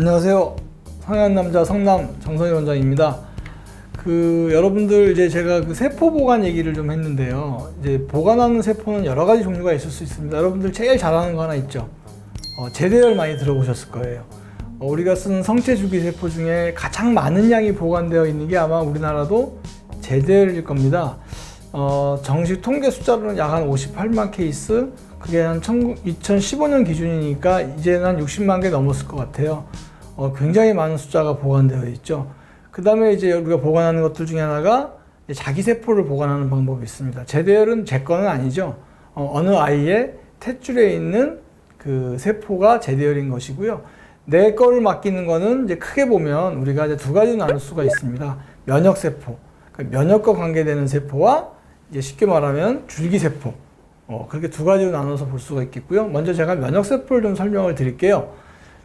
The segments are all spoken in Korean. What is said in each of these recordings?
안녕하세요. 성현 남자 성남 정성희 원장입니다. 그 여러분들 이제 제가 그 세포 보관 얘기를 좀 했는데요. 이제 보관하는 세포는 여러 가지 종류가 있을 수 있습니다. 여러분들 제일 잘하는 거 하나 있죠. 어, 제대열 많이 들어보셨을 거예요. 어, 우리가 쓰는 성체 주기 세포 중에 가장 많은 양이 보관되어 있는 게 아마 우리나라도 제대열일 겁니다. 어, 정식 통계 숫자로는 약 한 58만 케이스, 그게 한 2015년 기준이니까 이제는 한 60만 개 넘었을 것 같아요. 어, 굉장히 많은 숫자가 보관되어 있죠. 그 다음에 이제 우리가 보관하는 것들 중에 하나가 자기 세포를 보관하는 방법이 있습니다. 제대열은 제 거는 아니죠. 어, 어느 아이의 탯줄에 있는 그 세포가 제대열인 것이고요. 내 거를 맡기는 거는 이제 크게 보면 우리가 이제 두 가지로 나눌 수가 있습니다. 면역 세포, 그러니까 면역과 관계되는 세포와 이제 쉽게 말하면 줄기 세포. 어, 그렇게 두 가지로 나눠서 볼 수가 있겠고요. 먼저 제가 면역 세포를 좀 설명을 드릴게요.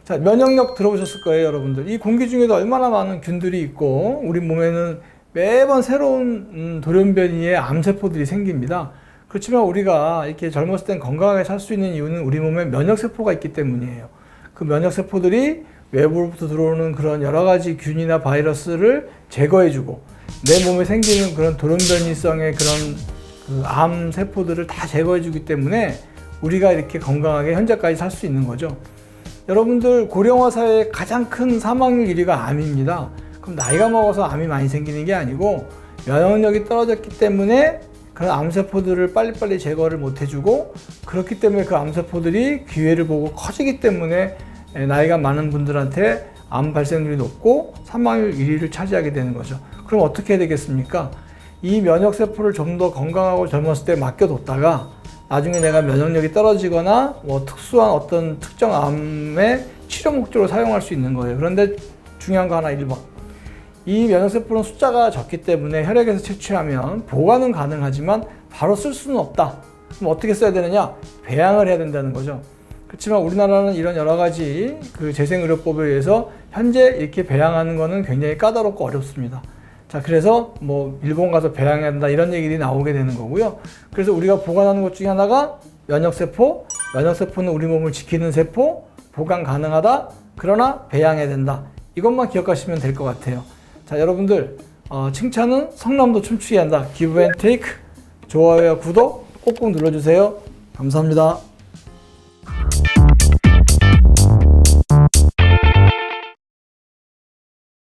자, 면역력 들어보셨을 거예요, 여러분들. 이 공기 중에도 얼마나 많은 균들이 있고, 우리 몸에는 매번 새로운 음, 돌연변이의 암세포들이 생깁니다. 그렇지만 우리가 이렇게 젊었을 땐 건강하게 살 수 있는 이유는 우리 몸에 면역세포가 있기 때문이에요. 그 면역세포들이 외부로부터 들어오는 그런 여러 가지 균이나 바이러스를 제거해주고, 내 몸에 생기는 그런 돌연변이성의 그런 그 암 세포들을 다 제거해주기 때문에 우리가 이렇게 건강하게 현재까지 살 수 있는 거죠. 여러분들 고령화 사회의 가장 큰 사망률 1위가 암입니다. 그럼 나이가 먹어서 암이 많이 생기는 게 아니고 면역력이 떨어졌기 때문에 그런 암세포들을 빨리빨리 제거를 못 해주고 그렇기 때문에 그 암세포들이 기회를 보고 커지기 때문에 나이가 많은 분들한테 암 발생률이 높고 사망률 1위를 차지하게 되는 거죠. 그럼 어떻게 되겠습니까? 이 면역세포를 좀 더 건강하고 젊었을 때 맡겨뒀다가 나중에 내가 면역력이 떨어지거나 뭐 특수한 어떤 특정 암의 치료 목적으로 사용할 수 있는 거예요. 그런데 중요한 거 하나 1번. 이 면역세포는 숫자가 적기 때문에 혈액에서 채취하면 보관은 가능하지만 바로 쓸 수는 없다. 그럼 어떻게 써야 되느냐? 배양을 해야 된다는 거죠. 그렇지만 우리나라는 이런 여러 가지 그 재생의료법에 의해서 현재 이렇게 배양하는 거는 굉장히 까다롭고 어렵습니다. 자, 그래서 뭐 일본 가서 배양해야 된다 이런 얘기들이 나오게 되는 거고요. 그래서 우리가 보관하는 것 중에 하나가 면역세포, 면역세포는 우리 몸을 지키는 세포, 보관 가능하다. 그러나 배양해야 된다. 이것만 기억하시면 될 것 같아요. 자, 여러분들 어, 칭찬은 성남도 춤추게 한다. 기브 앤 테이크 좋아요와 구독 꼭꼭 눌러주세요. 감사합니다.